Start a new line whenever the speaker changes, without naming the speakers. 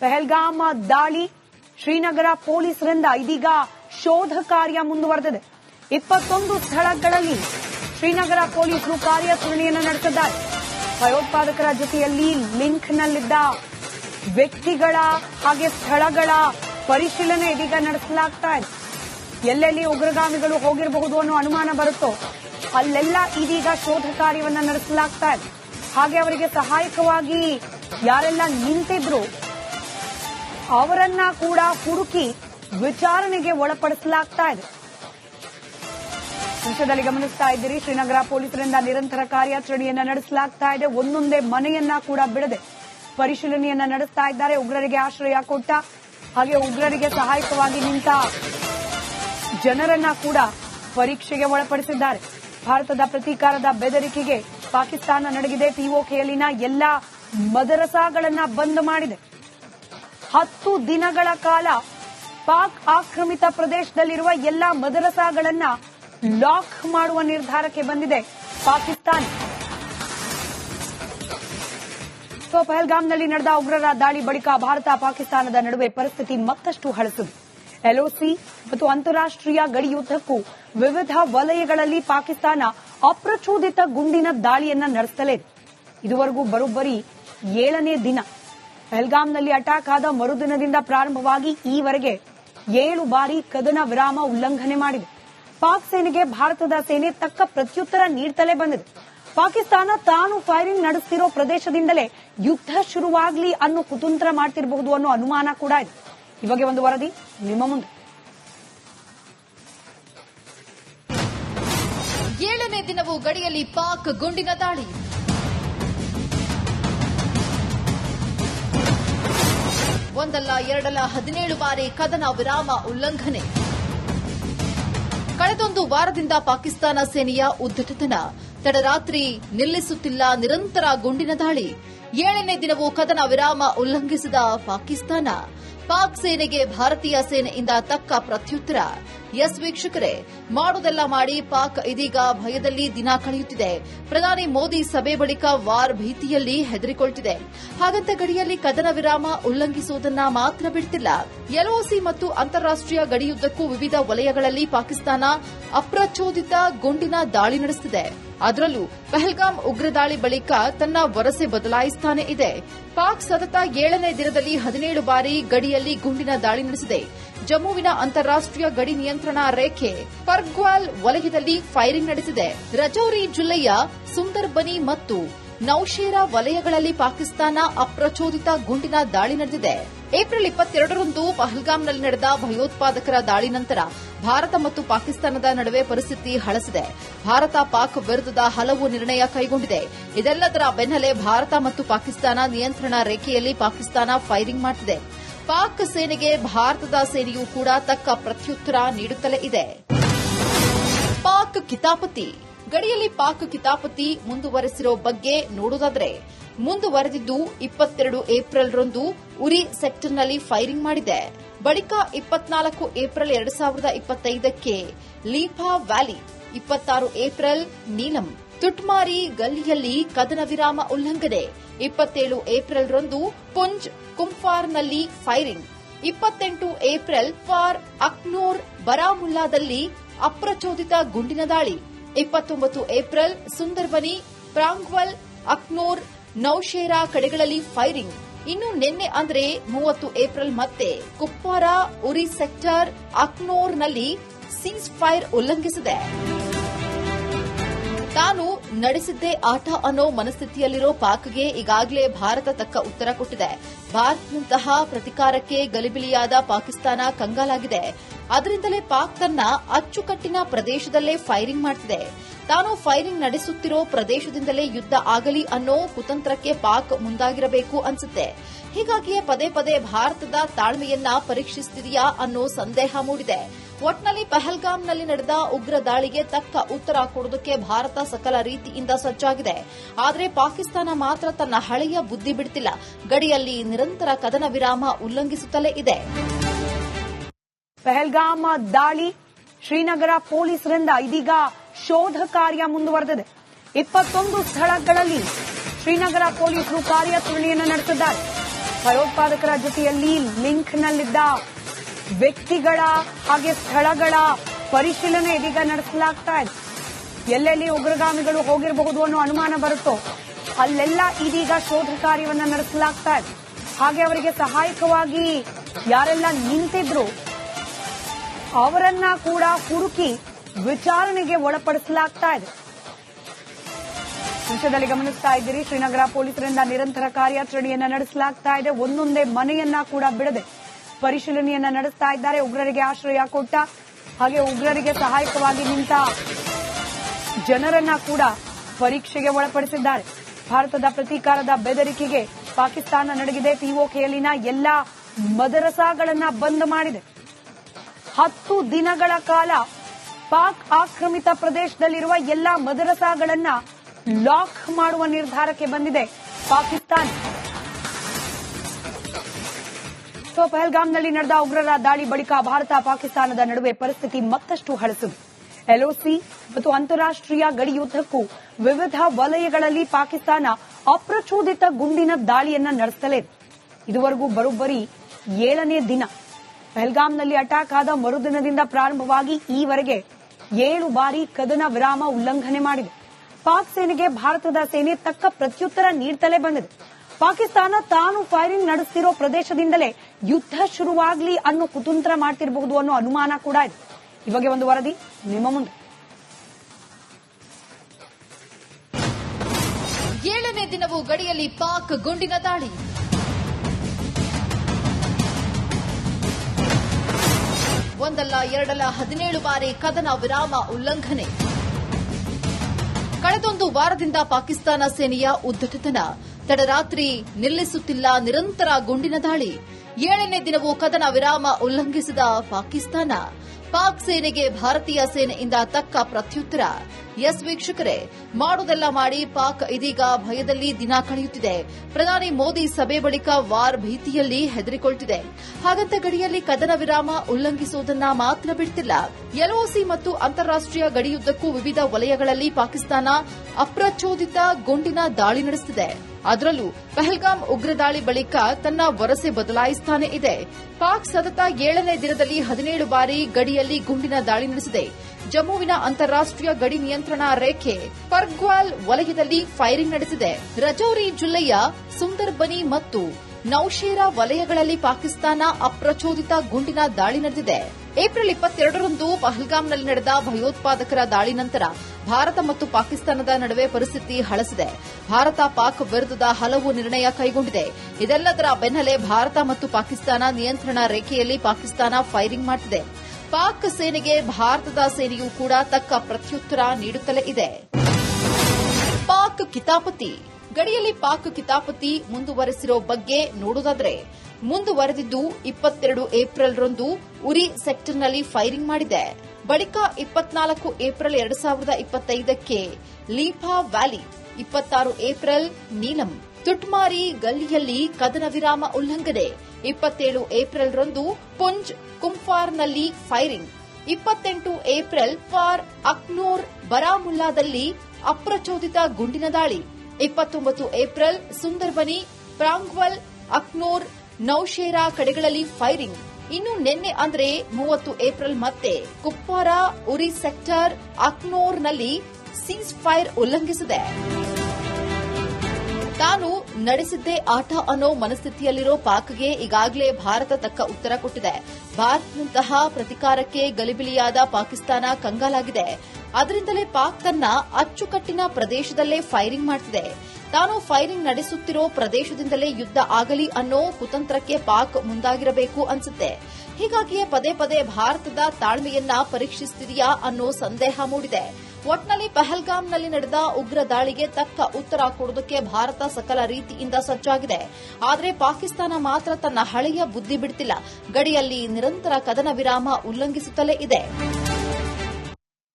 ಪೆಹಲ್ಗಾಮ್ ದಾಳಿ. ಶ್ರೀನಗರ ಪೊಲೀಸರಿಂದ ಇದೀಗ ಶೋಧ ಕಾರ್ಯ ಮುಂದುವರೆದಿದೆ. ಇಪ್ಪತ್ತೊಂದು ಸ್ಥಳಗಳಲ್ಲಿ ಶ್ರೀನಗರ ಪೊಲೀಸರು ಕಾರ್ಯಾಚರಣೆಯನ್ನು ನಡೆಸಿದ್ದಾರೆ. ಭಯೋತ್ಪಾದಕರ ಜೊತೆಯಲ್ಲಿ ಲಿಂಕ್ನಲ್ಲಿದ್ದ ವ್ಯಕ್ತಿಗಳ ಹಾಗೆ ಸ್ಥಳಗಳ ಪರಿಶೀಲನೆ ಇದೀಗ ನಡೆಸಲಾಗ್ತಾ ಇದೆ. ಎಲ್ಲೆಲ್ಲಿ ಉಗ್ರಗಾಮಿಗಳು ಹೋಗಿರಬಹುದು ಅನ್ನೋ ಅನುಮಾನ ಬರುತ್ತೋ, ಅಲ್ಲೆಲ್ಲ ಇದೀಗ ಶೋಧ ಕಾರ್ಯವನ್ನು ನಡೆಸಲಾಗ್ತಾ ಇದೆ. ಹಾಗೆ ಅವರಿಗೆ ಸಹಾಯಕವಾಗಿ ಯಾರೆಲ್ಲ ನಿಂತಿದ್ರು ಅವರನ್ನ ಕೂಡ ಹುಡುಕಿ ವಿಚಾರಣೆಗೆ ಒಳಪಡಿಸಲಾಗ್ತಾ ಇದೆ. ವಿಷಯದಲ್ಲಿ ಗಮನಿಸ್ತಾ ಇದ್ದೀರಿ, ಶ್ರೀನಗರ ಪೊಲೀಸರಿಂದ ನಿರಂತರ ಕಾರ್ಯಾಚರಣೆಯನ್ನ ನಡೆಸಲಾಗ್ತಾ ಇದೆ. ಒಂದೊಂದೇ ಮನೆಯನ್ನ ಕೂಡ ಬಿಡದೆ ಪರಿಶೀಲನೆಯನ್ನ ನಡೆಸ್ತಾ ಇದ್ದಾರೆ. ಉಗ್ರರಿಗೆ ಆಶ್ರಯ ಕೊಟ್ಟ ಹಾಗೆ ಉಗ್ರರಿಗೆ ಸಹಾಯಕವಾಗಿ ನಿಂತ ಜನರನ್ನ ಕೂಡ ಪರೀಕ್ಷೆಗೆ ಒಳಪಡಿಸಿದ್ದಾರೆ. ಭಾರತದ ಪ್ರತೀಕಾರದ ಬೆದರಿಕೆಗೆ ಪಾಕಿಸ್ತಾನ ನಡೆದಿದೆ ಪಿಒಕೆಯಲ್ಲಿನ ಎಲ್ಲಾ ಮದರಸಾಗಳನ್ನ ಬಂದ್ ಮಾಡಿದೆ. ಹತ್ತು ದಿನಗಳ ಕಾಲ ಪಾಕ್ ಆಕ್ರಮಿತ ಪ್ರದೇಶದಲ್ಲಿರುವ ಎಲ್ಲಾ ಮದರಸಾಗಳನ್ನ ಲಾಕ್ ಮಾಡುವ ನಿರ್ಧಾರಕ್ಕೆ ಬಂದಿದೆ ಪಾಕಿಸ್ತಾನ. ಸೊ, ಪಹಲ್ಗಾಮ್ನಲ್ಲಿ ನಡೆದ ಉಗ್ರರ ದಾಳಿ ಬಳಿಕ ಭಾರತ ಪಾಕಿಸ್ತಾನದ ನಡುವೆ ಪರಿಸ್ಥಿತಿ ಮತ್ತಷ್ಟು ಹಳಸಿದೆ ಎಲ್ಒಸಿ ಮತ್ತು ಅಂತಾರಾಷ್ಟೀಯ ಗಡಿಯುದ್ದಕ್ಕೂ ವಿವಿಧ ವಲಯಗಳಲ್ಲಿ ಪಾಕಿಸ್ತಾನ ಅಪ್ರಚೋದಿತ ಗುಂಡಿನ ದಾಳಿಯನ್ನ ನಡೆಸಲೇ ಇದುವರೆಗೂ ಬರೋಬ್ಬರಿ ಏಳನೇ ದಿನ. ಪಹಲ್ಗಾಮ್ನಲ್ಲಿ ಅಟ್ಯಾಕ್ ಆದ ಮರುದಿನದಿಂದ ಪ್ರಾರಂಭವಾಗಿ ಈವರೆಗೆ ಏಳು ಬಾರಿ ಕದನ ವಿರಾಮ ಉಲ್ಲಂಘನೆ ಮಾಡಿದೆ. ಪಾಕ್ ಸೇನೆಗೆ ಭಾರತದ ಸೇನೆ ತಕ್ಕ ಪ್ರತ್ಯುತ್ತರ ನೀಡುತ್ತಲೇ ಬಂದಿದೆ. ಪಾಕಿಸ್ತಾನ ತಾನು ಫೈರಿಂಗ್ ನಡೆಸುತ್ತಿರೋ ಪ್ರದೇಶದಿಂದಲೇ ಯುದ್ಧ ಶುರುವಾಗ್ಲಿ ಅನ್ನೋ ಕುತಂತ್ರ ಮಾಡ್ತಿರಬಹುದು ಅನ್ನೋ ಅನುಮಾನ ಕೂಡ ಇದೆ. ಈ ಒಂದು ವರದಿ ನಿಮ್ಮ ಮುಂದೆ.
ಏಳನೇ ದಿನವೂ ಗಡಿಯಲ್ಲಿ ಪಾಕ್ ಗುಂಡಿನ ದಾಳಿ. ಒಂದಲ್ಲ, ಎರಡಲ್ಲ, ಹದಿನೇಳು ಬಾರಿ ಕದನ ವಿರಾಮ ಉಲ್ಲಂಘನೆ. ಕಳೆದೊಂದು ವಾರದಿಂದ ಪಾಕಿಸ್ತಾನ ಸೇನೆಯ ಉದ್ದಟತನ ತಡರಾತ್ರಿ ನಿಲ್ಲಿಸುತ್ತಿಲ್ಲ ನಿರಂತರ ಗುಂಡಿನ ದಾಳಿ. ಏಳನೇ ದಿನವೂ ಕದನ ವಿರಾಮ ಉಲ್ಲಂಘಿಸಿದ ಪಾಕಿಸ್ತಾನ. ಪಾಕ್ ಸೇನೆಗೆ ಭಾರತೀಯ ಸೇನೆಯಿಂದ ತಕ್ಕ ಪ್ರತ್ಯುತ್ತರ. ಎಸ್ ವೀಕ್ಷಕರೇ ಮಾಡುವುದೆಲ್ಲ ಮಾಡಿ ಪಾಕ್ ಇದೀಗ ಭಯದಲ್ಲಿ ದಿನ ಕಳೆಯುತ್ತಿದೆ. ಪ್ರಧಾನಿ ಮೋದಿ ಸಭೆ ಬಳಿಕ ವಾರ್ ಭೀತಿಯಲ್ಲಿ ಹೆದರಿಕೊಳ್ತಿದೆ. ಹಾಗಂತ ಗಡಿಯಲ್ಲಿ ಕದನ ವಿರಾಮ ಉಲ್ಲಂಘಿಸುವುದನ್ನ ಮಾತ್ರ ಬಿಡ್ತಿಲ್ಲ. ಎಲ್ಒಸಿ ಮತ್ತು ಅಂತಾರಾಷ್ಟೀಯ ಗಡಿಯುದ್ದಕ್ಕೂ ವಿವಿಧ ವಲಯಗಳಲ್ಲಿ ಪಾಕಿಸ್ತಾನ ಅಪ್ರಚೋದಿತ ಗುಂಡಿನ ದಾಳಿ ನಡೆಸುತ್ತಿದೆ ಅದರಲ್ಲೂ ಪಹಲ್ಗಾಮ್ ಉಗ್ರ ದಾಳಿ ಬಳಿಕ ತನ್ನ ವರಸೆ ಬದಲಾಯಿಸುತ್ತಾನೆ ಇದೆ. ಪಾಕ್ ಸತತ ಏಳನೇ ದಿನದಲ್ಲಿ ಹದಿನೇಳು ಬಾರಿ ಗಡಿಯಲ್ಲಿ ಗುಂಡಿನ ದಾಳಿ ನಡೆಸಿದೆ. ಜಮ್ಮುವಿನ ಅಂತಾರಾಷ್ಟೀಯ ಗಡಿ ನಿಯಂತ್ರಣ ರೇಖೆ ಪರ್ಗ್ವಾಲ್ ವಲಯದಲ್ಲಿ ಫೈರಿಂಗ್ ನಡೆಸಿದೆ. ರಜೌರಿ ಜಿಲ್ಲೆಯ ಸುಂದರ್ಬನಿ ಮತ್ತು ನೌಶೇರಾ ವಲಯಗಳಲ್ಲಿ ಪಾಕಿಸ್ತಾನ ಅಪ್ರಚೋದಿತ ಗುಂಡಿನ ದಾಳಿ ನಡೆದಿದೆ. ಏಪ್ರಿಲ್ ಇಪ್ಪತ್ತೆರಡರಂದು ಪಹಲ್ಗಾಮ್ನಲ್ಲಿ ನಡೆದ ಭಯೋತ್ಪಾದಕರ ದಾಳಿ ನಂತರ ಭಾರತ ಮತ್ತು ಪಾಕಿಸ್ತಾನದ ನಡುವೆ ಪರಿಸ್ಥಿತಿ ಹಳಸಿದೆ. ಭಾರತ ಪಾಕ್ ವಿರುದ್ಧದ ಹಲವು ನಿರ್ಣಯ ಕೈಗೊಂಡಿದೆ. ಇದೆಲ್ಲದರ ಬೆನ್ನಲ್ಲೇ ಭಾರತ ಮತ್ತು ಪಾಕಿಸ್ತಾನ ನಿಯಂತ್ರಣ ರೇಖೆಯಲ್ಲಿ ಪಾಕಿಸ್ತಾನ ಫೈರಿಂಗ್ ಮಾಡುತ್ತಿದೆ ಪಾಕ್ ಸೇನೆಗೆ ಭಾರತದ ಸೇನೆಯೂ ಕೂಡ ತಕ್ಕ ಪ್ರತ್ಯುತ್ತರ ನೀಡುತ್ತಲೇ ಇದೆ. ಪಾಕ್ ಕಿತಾಪತಿ. ಗಡಿಯಲ್ಲಿ ಪಾಕ್ ಕಿತಾಪತಿ ಮುಂದುವರೆಸಿರೋ ಬಗ್ಗೆ ನೋಡುವುದಾದರೆ, ಮುಂದುವರೆದಿದ್ದು ಇಪ್ಪತ್ತೆರಡು ಏಪ್ರಿಲ್ರಂದು ಉರಿ ಸೆಕ್ಟರ್ನಲ್ಲಿ ಫೈರಿಂಗ್ ಮಾಡಿದೆ. ಬಳಿಕ ಇಪ್ಪತ್ನಾಲ್ಕು ಏಪ್ರಿಲ್ ಎರಡ್ ಸಾವಿರದ ಇಪ್ಪತ್ತೈದಕ್ಕೆ ಲೀಫಾ ವ್ಯಾಲಿ, ಇಪ್ಪತ್ತಾರು ಏಪ್ರಿಲ್ ನೀಲಂ ತುಟ್ಮಾರಿ ಗಲ್ಲಿಯಲ್ಲಿ ಕದನ ವಿರಾಮ ಉಲ್ಲಂಘನೆ. ಇಪ್ಪತ್ತೇಳು ಏಪ್ರಿಲ್ರಂದು ಪುಂಜ್ ಕುಂಫಾರ್ನಲ್ಲಿ ಫೈರಿಂಗ್. ಇಪ್ಪತ್ತೆಂಟು ಏಪ್ರಿಲ್ ಫಾರ್ ಅಕ್ನೂರ್ ಬರಾಮುಲ್ಲಾದಲ್ಲಿ ಅಪ್ರಚೋದಿತ ಗುಂಡಿನ ದಾಳಿ. ಇಪ್ಪತ್ತೊಂಬತ್ತು ಏಪ್ರಿಲ್ ಸುಂದರ್ಬನಿ ಪ್ರಾಂಗ್ವಲ್, ಅಕ್ನೂರ್, ನೌಶೇರಾ ಕಡೆಗಳಲ್ಲಿ ಫೈರಿಂಗ್. ಇನ್ನು ನಿನ್ನೆ ಅಂದ್ರೆ ಮೂವತ್ತು ಏಪ್ರಿಲ್ ಮತ್ತೆ ಕುಪ್ವಾರ, ಉರಿ ಸೆಕ್ಟರ್, ಅಕ್ನೋರ್ನಲ್ಲಿ ಸೀಸ್ ಫೈರ್ ಉಲ್ಲಂಘಿಸಿದೆ. ತಾನು ನಡೆಸಿದ್ದೇ ಆಟ ಅನ್ನೋ ಮನಸ್ಥಿತಿಯಲ್ಲಿರೋ ಪಾಕ್ಗೆ ಈಗಾಗಲೇ ಭಾರತ ತಕ್ಕ ಉತ್ತರ ಕೊಟ್ಟಿದೆ. ಭಾರತದಂತಹ ಪ್ರತಿಕಾರಕ್ಕೆ ಗಲಿಬಿಲಿಯಾದ ಪಾಕಿಸ್ತಾನ ಕಂಗಾಲಾಗಿದೆ. ಅದರಿಂದಲೇ ಪಾಕ್ ತನ್ನ ಅಚ್ಚುಕಟ್ಟಿನ ಪ್ರದೇಶದಲ್ಲೇ ಫೈರಿಂಗ್ ಮಾಡ್ತಿದೆ. ತಾನು ಫೈರಿಂಗ್ ನಡೆಸುತ್ತಿರೋ ಪ್ರದೇಶದಿಂದಲೇ ಯುದ್ಧ ಆಗಲಿ ಅನ್ನೋ ಕುತಂತ್ರಕ್ಕೆ ಪಾಕ್ ಮುಂದಾಗಿರಬೇಕು ಅನ್ಸುತ್ತೆ. ಹೀಗಾಗಿಯೇ ಪದೇ ಪದೇ ಭಾರತದ ತಾಳ್ಮೆಯನ್ನ ಪರೀಕ್ಷಿಸುತ್ತಿದೆಯಾ ಅನ್ನೋ ಸಂದೇಹ ಮೂಡಿದೆ. ಒಟ್ನಲ್ಲಿ ಪಹಲ್ಗಾಮ್ನಲ್ಲಿ ನಡೆದ ಉಗ್ರ ದಾಳಿಗೆ ತಕ್ಕ ಉತ್ತರ ಕೊಡೋದಕ್ಕೆ ಭಾರತ ಸಕಲ ರೀತಿಯಿಂದ ಸಜ್ಜಾಗಿದೆ. ಆದರೆ ಪಾಕಿಸ್ತಾನ ಮಾತ್ರ ತನ್ನ ಹಳೆಯ ಬುದ್ಧಿ ಬಿಡ್ತಿಲ್ಲ. ಗಡಿಯಲ್ಲಿ ನಿರಂತರ ಕದನ ವಿರಾಮ ಉಲ್ಲಂಘಿಸುತ್ತಲೇ ಇದೆ.
ಪಹಲ್ಗಾಮ್ ದಾಳಿ ಶ್ರೀನಗರ ಪೊಲೀಸರಿಂದ ಇದೀಗ ಶೋಧ ಕಾರ್ಯ ಮುಂದುವರೆದಿದೆ. ಇಪ್ಪತ್ತೊಂದು ಸ್ಥಳಗಳಲ್ಲಿ ಶ್ರೀನಗರ ಪೊಲೀಸರು ಕಾರ್ಯಾಚರಣೆಯನ್ನು ನಡೆಸಿದ್ದಾರೆ. ಭಯೋತ್ಪಾದಕರ ಜೊತೆಯಲ್ಲಿ ಲಿಂಕ್ನಲ್ಲಿದ್ದ ವ್ಯಕ್ತಿಗಳ ಹಾಗೆ ಸ್ಥಳಗಳ ಪರಿಶೀಲನೆ ಇದೀಗ ನಡೆಸಲಾಗ್ತಾ ಇದೆ. ಎಲ್ಲೆಲ್ಲಿ ಉಗ್ರಗಾಮಿಗಳು ಹೋಗಿರಬಹುದು ಅನ್ನೋ ಅನುಮಾನ ಬರುತ್ತೋ, ಅಲ್ಲೆಲ್ಲ ಇದೀಗ ಶೋಧ ಕಾರ್ಯವನ್ನ ನಡೆಸಲಾಗ್ತಾ ಇದೆ. ಹಾಗೆ ಅವರಿಗೆ ಸಹಾಯಕವಾಗಿ ಯಾರೆಲ್ಲ ನಿಂತಿದ್ರು, ಅವರನ್ನ ಕೂಡ ಹುಡುಕಿ ವಿಚಾರಣೆಗೆ ಒಳಪಡಿಸಲಾಗ್ತಾ ಇದೆ. ವಿಷಯದಲ್ಲಿ ಗಮನಿಸ್ತಾ ಇದ್ದೀರಿ, ಶ್ರೀನಗರ ಪೊಲೀಸರಿಂದ ನಿರಂತರ ಕಾರ್ಯಾಚರಣೆಯನ್ನ ನಡೆಸಲಾಗ್ತಾ ಇದೆ. ಒಂದೊಂದೇ ಮನೆಯನ್ನ ಕೂಡ ಬಿಡದೆ ಪರಿಶೀಲನೆಯನ್ನ ನಡೆಸ್ತಾ ಇದ್ದಾರೆ. ಉಗ್ರರಿಗೆ ಆಶ್ರಯ ಕೊಟ್ಟ ಹಾಗೆ ಉಗ್ರರಿಗೆ ಸಹಾಯಕವಾಗಿ ನಿಂತ ಜನರನ್ನ ಕೂಡ ಪರೀಕ್ಷೆಗೆ ಒಳಪಡಿಸಿದ್ದಾರೆ. ಭಾರತದ ಪ್ರತೀಕಾರದ ಬೆದರಿಕೆಗೆ ಪಾಕಿಸ್ತಾನ ನಡಗಿದೆ. ಪಿಒಕೆಯಲ್ಲಿನ ಎಲ್ಲಾ ಮದರಸಾಗಳನ್ನ ಬಂದ್ ಮಾಡಿದೆ. ಹತ್ತು ದಿನಗಳ ಕಾಲ ಪಾಕ್ ಆಕ್ರಮಿತ ಪ್ರದೇಶದಲ್ಲಿರುವ ಎಲ್ಲಾ ಮದರಸಾಗಳನ್ನ ಲಾಕ್ ಮಾಡುವ ನಿರ್ಧಾರಕ್ಕೆ ಬಂದಿದೆ ಪಾಕಿಸ್ತಾನ. ಸೊ ಪಹಲ್ಗಾಮ್ನಲ್ಲಿ ನಡೆದ ಉಗ್ರರ ದಾಳಿ ಬಳಿಕ ಭಾರತ ಪಾಕಿಸ್ತಾನದ ನಡುವೆ ಪರಿಸ್ಥಿತಿ ಮತ್ತಷ್ಟು ಹಳಸಿದೆ ಎಲ್ಒಸಿ ಮತ್ತು ಅಂತಾರಾಷ್ಟೀಯ ಗಡಿಯುದ್ದಕ್ಕೂ ವಿವಿಧ ವಲಯಗಳಲ್ಲಿ ಪಾಕಿಸ್ತಾನ ಅಪ್ರಚೋದಿತ ಗುಂಡಿನ ದಾಳಿಯನ್ನ ನಡೆಸಲೇ ಇದೆ ಇದುವರೆಗೂ ಬರೋಬ್ಬರಿ ಏಳನೇ ದಿನ. ಪಹಲ್ಗಾಮ್ನಲ್ಲಿ ಅಟ್ಯಾಕ್ ಆದ ಮರುದಿನದಿಂದ ಪ್ರಾರಂಭವಾಗಿ ಈವರೆಗೆ ಏಳು ಬಾರಿ ಕದನ ವಿರಾಮ ಉಲ್ಲಂಘನೆ ಮಾಡಿದೆ. ಪಾಕ್ ಸೇನೆಗೆ ಭಾರತದ ಸೇನೆ ತಕ್ಕ ಪ್ರತ್ಯುತ್ತರ ನೀಡುತ್ತಲೇ ಬಂದಿದೆ. ಪಾಕಿಸ್ತಾನ ತಾನು ಫೈರಿಂಗ್ ನಡೆಸುತ್ತಿರುವ ಪ್ರದೇಶದಿಂದಲೇ ಯುದ್ಧ ಶುರುವಾಗ್ಲಿ ಅನ್ನೋ ಕುತಂತ್ರ ಮಾಡ್ತಿರಬಹುದು ಅನ್ನೋ ಅನುಮಾನ ಕೂಡ ಇದೆ. ಬಗ್ಗೆ ಒಂದು ವರದಿ ನಿಮ್ಮ ಮುಂದೆ.
ಏಳನೇ ದಿನವೂ ಗಡಿಯಲ್ಲಿ ಪಾಕ್ ಗುಂಡಿನ ದಾಳಿ. ಒಂದಲ್ಲ, ಎರಡಲ್ಲ, ಹದಿನೇಳು ಬಾರಿ ಕದನ ವಿರಾಮ ಉಲ್ಲಂಘನೆ. ಕಳೆದೊಂದು ವಾರದಿಂದ ಪಾಕಿಸ್ತಾನ ಸೇನೆಯ ಉದ್ದಟತನ ತಡರಾತ್ರಿ ನಿಲ್ಲಿಸುತ್ತಿಲ್ಲ ನಿರಂತರ ಗುಂಡಿನ ದಾಳಿ. ಏಳನೇ ದಿನವೂ ಕದನ ವಿರಾಮ ಉಲ್ಲಂಘಿಸಿದ ಪಾಕಿಸ್ತಾನ. ಪಾಕ್ ಸೇನೆಗೆ ಭಾರತೀಯ ಸೇನೆಯಿಂದ ತಕ್ಕ ಪ್ರತ್ಯುತ್ತರ. ಎಸ್ ವೀಕ್ಷಕರೇ ಮಾಡುವುದೆಲ್ಲ ಮಾಡಿ ಪಾಕ್ ಇದೀಗ ಭಯದಲ್ಲಿ ದಿನ ಕಳೆಯುತ್ತಿದೆ. ಪ್ರಧಾನಿ ಮೋದಿ ಸಭೆ ಬಳಿಕ ವಾರ್ ಭೀತಿಯಲ್ಲಿ ಹೆದರಿಕೊಳ್ತಿದೆ. ಹಾಗಂತ ಗಡಿಯಲ್ಲಿ ಕದನ ವಿರಾಮ ಉಲ್ಲಂಘಿಸುವುದನ್ನ ಮಾತ್ರ ಬಿಡ್ತಿಲ್ಲ. ಎಲ್ಒಸಿ ಮತ್ತು ಅಂತಾರಾಷ್ಟೀಯ ಗಡಿಯುದ್ದಕ್ಕೂ ವಿವಿಧ ವಲಯಗಳಲ್ಲಿ ಪಾಕಿಸ್ತಾನ ಅಪ್ರಚೋದಿತ ಗುಂಡಿನ ದಾಳಿ ನಡೆಸುತ್ತಿದೆ ಅದರಲ್ಲೂ ಪಹಲ್ಗಾಮ್ ಉಗ್ರದಾಳಿ ಬಳಿಕ ತನ್ನ ವರಸೆ ಬದಲಾಯಿಸ್ತಾನೆ ಇದೆ. ಪಾಕ್ ಸತತ ಏಳನೇ ದಿನದಲ್ಲಿ ಹದಿನೇಳು ಬಾರಿ ಗಡಿಯಲ್ಲಿ ಗುಂಡಿನ ದಾಳಿ ನಡೆಸಿದೆ. ಜಮ್ಮುವಿನ ಅಂತಾರಾಷ್ಟೀಯ ಗಡಿ ನಿಯಂತ್ರಣ ರೇಖೆ ಪರ್ಗ್ವಾಲ್ ವಲಯದಲ್ಲಿ ಫೈರಿಂಗ್ ನಡೆಸಿದೆ. ರಜೌರಿ ಜಿಲ್ಲೆಯ ಸುಂದರ್ಬನಿ ಮತ್ತು ನೌಶೇರಾ ವಲಯಗಳಲ್ಲಿ ಪಾಕಿಸ್ತಾನ ಅಪ್ರಚೋದಿತ ಗುಂಡಿನ ದಾಳಿ ನಡೆದಿದೆ. ಏಪ್ರಿಲ್ ಇಪ್ಪತ್ತೆರಡರಂದು ಪಹಲ್ಗಾಮ್ನಲ್ಲಿ ನಡೆದ ಭಯೋತ್ಪಾದಕರ ದಾಳಿ ನಂತರ ಭಾರತ ಮತ್ತು ಪಾಕಿಸ್ತಾನದ ನಡುವೆ ಪರಿಸ್ಥಿತಿ ಹಳಸಿದೆ. ಭಾರತ ಪಾಕ್ ವಿರುದ್ಧದ ಹಲವು ನಿರ್ಣಯ ಕೈಗೊಂಡಿದೆ. ಇದೆಲ್ಲದರ ಬೆನ್ನಲ್ಲೇ ಭಾರತ ಮತ್ತು ಪಾಕಿಸ್ತಾನ ನಿಯಂತ್ರಣ ರೇಖೆಯಲ್ಲಿ ಪಾಕಿಸ್ತಾನ ಫೈರಿಂಗ್ ಮಾಡುತ್ತಿದೆ ಪಾಕ್ ಸೇನೆಗೆ ಭಾರತದ ಸೇನೆಯೂ ಕೂಡ ತಕ್ಕ ಪ್ರತ್ಯುತ್ತರ ನೀಡುತ್ತಲೇ ಇದೆ. ಪಾಕ್ ಕಿತಾಪತಿ ಗಡಿಯಲ್ಲಿ ಪಾಕ್ ಕಿತಾಪತಿ ಮುಂದುವರೆಸಿರೋ ಬಗ್ಗೆ ನೋಡುವುದಾದ್ರೆ, ಮುಂದುವರೆದಿದ್ದು ಇಪ್ಪತ್ತೆರಡು ಏಪ್ರಿಲ್ರಂದು ಉರಿ ಸೆಕ್ಟರ್ನಲ್ಲಿ ಫೈರಿಂಗ್ ಮಾಡಿದೆ. ಬಳಿಕ ಇಪ್ಪತ್ನಾಲ್ಕು ಏಪ್ರಿಲ್ ಎರಡು ಸಾವಿರದ ಇಪ್ಪತ್ತೈದಕ್ಕೆ ಲೀಫಾ ವ್ಯಾಲಿ, ಇಪ್ಪತ್ತಾರು ಏಪ್ರಿಲ್ ನೀಲಂ. ತುಟ್ಮಾರಿ ಗಲ್ಲಿಯಲ್ಲಿ ಕದನ ವಿರಾಮ ಉಲ್ಲಂಘನೆ. ಇಪ್ಪತ್ತೇಳು ಏಪ್ರಿಲ್ರಂದು ಪುಂಜ್ ಕುಂಫಾರ್ನಲ್ಲಿ ಫೈರಿಂಗ್. ಇಪ್ಪತ್ತೆಂಟು ಏಪ್ರಿಲ್ ಫಾರ್ ಅಕ್ನೂರ್ ಬರಾಮುಲ್ಲಾದಲ್ಲಿ ಅಪ್ರಚೋದಿತ ಗುಂಡಿನ ದಾಳಿ. ಇಪ್ಪತ್ತೊಂಬತ್ತು ಏಪ್ರಿಲ್, ಸುಂದರ್ಬನಿ, ಪ್ರಾಂಗ್ವಲ್, ಅಕ್ನೂರ್, ನೌಶೇರಾ ಕಡೆಗಳಲ್ಲಿ ಫೈರಿಂಗ್. ಇನ್ನು ನಿನ್ನೆ ಅಂದ್ರೆ ಮೂವತ್ತು ಏಪ್ರಿಲ್ ಮತ್ತೆ ಕುಪ್ವಾರ, ಉರಿ ಸೆಕ್ಟರ್, ಅಕ್ನೋರ್ನಲ್ಲಿ ಸೀಸ್ ಫೈರ್ ಉಲ್ಲಂಘಿಸಿದೆ. ತಾನು ನಡೆಸಿದ್ದೇ ಆಟ ಅನ್ನೋ ಮನಸ್ಥಿತಿಯಲ್ಲಿರೋ ಪಾಕ್ಗೆ ಈಗಾಗಲೇ ಭಾರತ ತಕ್ಕ ಉತ್ತರ ಕೊಟ್ಟಿದೆ. ಭಾರತದಂತಹ ಪ್ರತಿಕಾರಕ್ಕೆ ಗಲಿಬಿಲಿಯಾದ ಪಾಕಿಸ್ತಾನ ಕಂಗಾಲಾಗಿದೆ. ಅದರಿಂದಲೇ ಪಾಕ್ ತನ್ನ ಅಚ್ಚುಕಟ್ಟಿನ ಪ್ರದೇಶದಲ್ಲೇ ಫೈರಿಂಗ್ ಮಾಡ್ತಿದೆ. ತಾನು ಫೈರಿಂಗ್ ನಡೆಸುತ್ತಿರೋ ಪ್ರದೇಶದಿಂದಲೇ ಯುದ್ಧ ಆಗಲಿ ಅನ್ನೋ ಕುತಂತ್ರಕ್ಕೆ ಪಾಕ್ ಮುಂದಾಗಿರಬೇಕು ಅನ್ಸುತ್ತೆ. ಹೀಗಾಗಿಯೇ ಪದೇ ಪದೇ ಭಾರತದ ತಾಳ್ಮೆಯನ್ನ ಪರೀಕ್ಷಿಸುತ್ತಿದೆಯಾ ಅನ್ನೋ ಸಂದೇಹ ಮೂಡಿದೆ. ಒಟ್ನಲ್ಲಿ ಪಹಲ್ಗಾಮ್ನಲ್ಲಿ ನಡೆದ ಉಗ್ರ ದಾಳಿಗೆ ತಕ್ಕ ಉತ್ತರ ಕೊಡುವುದಕ್ಕೆ ಭಾರತ ಸಕಲ ರೀತಿಯಿಂದ ಸಜ್ಜಾಗಿದೆ. ಆದರೆ ಪಾಕಿಸ್ತಾನ ಮಾತ್ರ ತನ್ನ ಹಳೆಯ ಬುದ್ಧಿ ಬಿಡ್ತಿಲ್ಲ. ಗಡಿಯಲ್ಲಿ ನಿರಂತರ ಕದನ ವಿರಾಮ ಉಲ್ಲಂಘಿಸುತ್ತಲೇ ಇದೆ.